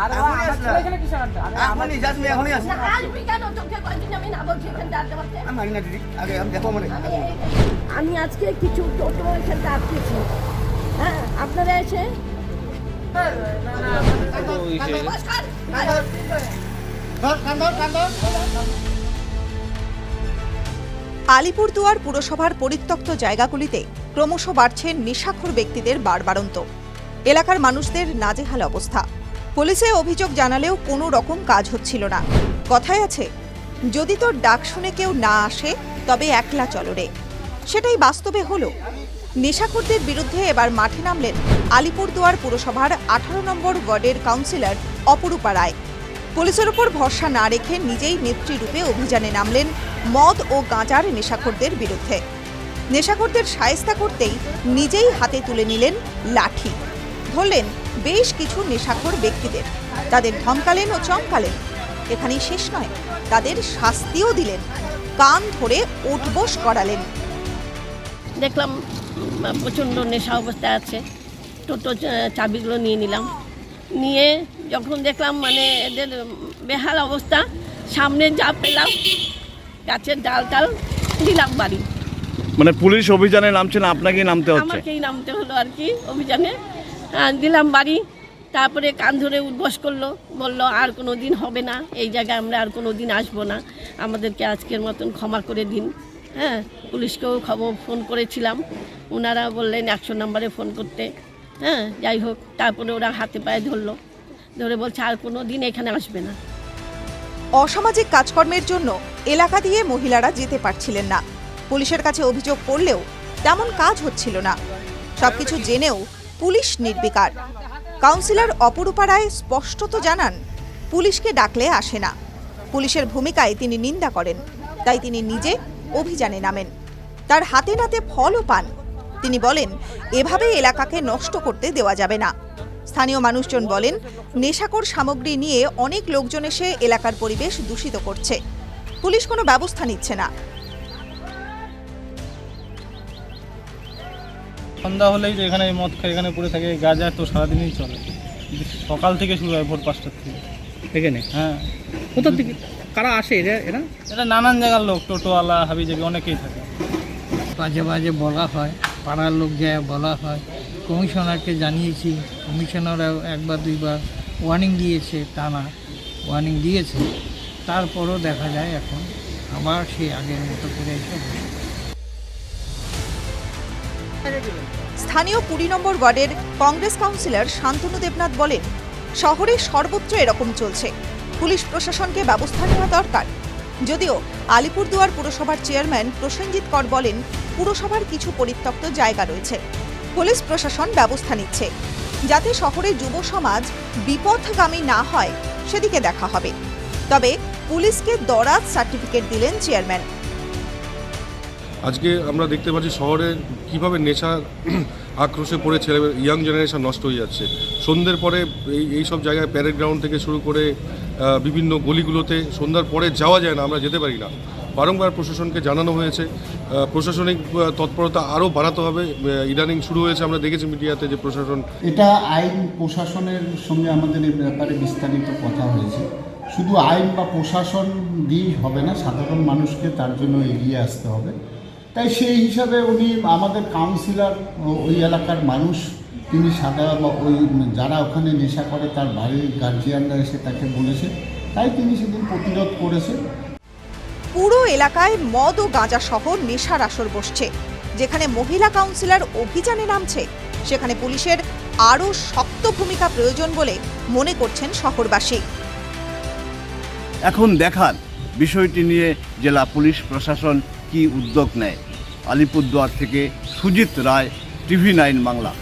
আমি মানি মানে আজকে কিছু টোটো এখানটা আটকেছি হ্যাঁ আপনারা এসে আলিপুরদুয়ার পুরসভার পরিত্যক্ত জায়গাগুলিতে ক্রমশ বাড়ছে নেশাখোর ব্যক্তিদের বাড়বাড়ন্ত এলাকার মানুষদের নাজেহাল অবস্থা পুলিশে অভিযোগ জানালেও কোনো রকম কাজ হচ্ছিল না। কথায় আছে, যদি তোর ডাক শুনে কেউ না আসে, তবে একলা চলো রে। সেটাই বাস্তবে হলো। নেশাখোরদের বিরুদ্ধে এবার মাঠে নামলেন আলিপুরদুয়ার পুরসভার আঠারো নম্বর ওয়ার্ডের কাউন্সিলর অপরূপা রায়। পুলিশের ওপর ভরসা না রেখে নিজেই নেতৃরূপে অভিযানে নামলেন মদ ও গাঁজার নেশাখোরদের বিরুদ্ধে। নেশাখোরদের সায়স্তা করতেই নিজেই হাতে তুলে নিলেন লাঠি। ধরলেন বেশ কিছু নেশাখোর ব্যক্তিদের। তাদের ধমকালেন ও চমকালেন। এখানেই শেষ নয় তাদের শাস্তিও দিলেন। কান ধরে উঠবোস করালেন। দেখলাম প্রচণ্ড নেশা অবস্থায় আছে। টোটো চাবিগুলো নিয়ে নিলাম। নিয়ে যখন দেখলাম মানে এদের বেহাল অবস্থা সামনে যা পেলাম গাছের ডাল টাল দিলাম বাড়ি। মানে পুলিশ অভিযানে নামছেন আপনাকেই নামতে হচ্ছে? আমাকেই নামতে হলো আর কি অভিযানে। দিলাম বাড়ি। তারপরে কান ধরে উদ্বস করল, বলল, আর কোনো দিন হবে না, এই জায়গায় আমরা আর কোনো দিন আসব না। আমাদেরকে আজকের মতন ক্ষমা করে দিন। হ্যাঁ পুলিশকেও খবর, ফোন করেছিলাম। ওনারা বললেন, একশো নম্বরে ফোন করতে। হ্যাঁ যাই হোক, তারপরে ওরা হাতে পায়ে ধরলো। ধরে বলছে, আর কোনো দিন এখানে আসবে না। অসামাজিক কাজকর্মের জন্য এলাকা দিয়ে মহিলারা যেতে পারছিলেন না। পুলিশের কাছে অভিযোগ করলেও তেমন কাজ হচ্ছিল না। সবকিছু জেনেও পুলিশ নির্বিকার। কাউন্সিলর অপরূপা রায় স্পষ্টত জানান, পুলিশকে ডাকলে আসে না। পুলিশের ভূমিকায় তিনি নিন্দা করেন, তাই তিনি নিজে অভিযানে নামেন। তার হাতে নাতে ফলও পান। তিনি বলেন, এভাবে এলাকাকে নষ্ট করতে দেওয়া যাবে না। স্থানীয় মানুষজন বলেন নেশাকর সামগ্রী নিয়ে অনেক লোকজন এসে এলাকার পরিবেশ দূষিত করছে। পুলিশ কোনো ব্যবস্থা নিচ্ছে না। সন্ধ্যা হলেই তো এখানে মদ খাই এখানে পড়ে থাকে গাঁজা তো সারাদিনই চলে। সকাল থেকে শুরু হয় ভোর পাঁচটার থেকে। এখানে? হ্যাঁ। কোথা থেকে? কারা আসে এরা এরা? এটা নানান জায়গার লোক টোটোওয়ালা হাবি যাবি অনেকেই থাকে। বাজে বাজে বলা হয় পাড়ার লোক যায় বলা হয়। কমিশনারকে জানিয়েছি কমিশনার একবার দুইবার ওয়ার্নিং দিয়েছে তা না ওয়ার্নিং দিয়েছে। তারপরও দেখা যায় এখন আবার সেই আগের মতো করে এসে। স্থানীয় কুড়ি নম্বর ওয়ার্ডের কংগ্রেস কাউন্সিলর শান্তনু দেবনাথ বলেন, শহরে সর্বত্র এরকম চলছে। পুলিশ প্রশাসনকে ব্যবস্থা নেওয়া দরকার। যদিও আলিপুরদুয়ার পুরসভার চেয়ারম্যান প্রসেনজিৎ কর বলেন, পুরসভার কিছু পরিত্যক্ত জায়গা রয়েছে। পুলিশ প্রশাসন ব্যবস্থা নিচ্ছে। যাতে শহরে যুব সমাজ বিপথগামী না হয়, সেদিকে দেখা হবে। তবে পুলিশকে দরাজ সার্টিফিকেট দিলেন চেয়ারম্যান। আজকে আমরা দেখতে পাচ্ছি শহরে কীভাবে নেশা আক্রোশে পড়ে ছেলে ইয়াং জেনারেশন নষ্ট হয়ে যাচ্ছে। সন্ধ্যের পরে এই এই সব জায়গায় প্যারেড গ্রাউন্ড থেকে শুরু করে বিভিন্ন গলিগুলোতে সন্ধ্যার পরে যাওয়া যায় না, আমরা যেতে পারি না। বারংবার প্রশাসনকে জানানো হয়েছে। প্রশাসনিক তৎপরতা আরও বাড়াতে হবে। ইদানিং শুরু হয়েছে, আমরা দেখেছি মিডিয়াতে যে প্রশাসন এটা আইন প্রশাসনের সঙ্গে আমাদের এই ব্যাপারে বিস্তারিত কথা হয়েছে। শুধু আইন বা প্রশাসন দিয়েই হবে না, সাধারণ মানুষকে তার জন্য এগিয়ে আসতে হবে। তাই সেই হিসাবে উনি আমাদের কাউন্সিলর ওই এলাকার মানুষ। তিনি সাদা বা ওই যারা ওখানে নেশা করে তার বাড়ির গার্জিয়ানরা এসে তাকে বলেছে। তাই তিনি সেদিন প্রতিরোধ করেছে। পুরো এলাকায় মদ ও গাঁজা সহ নেশার আসর বসছে যেখানে মহিলা কাউন্সিলর অভিযানে নামছে। সেখানে পুলিশের আরও শক্ত ভূমিকা প্রয়োজন বলে মনে করছেন শহরবাসী। এখন দেখার বিষয়টি নিয়ে জেলা পুলিশ প্রশাসন কি উদ্যোগ নেয়? আলিপুরদুয়ার থেকে সুজিত রায় টিভি নাইন বাংলা।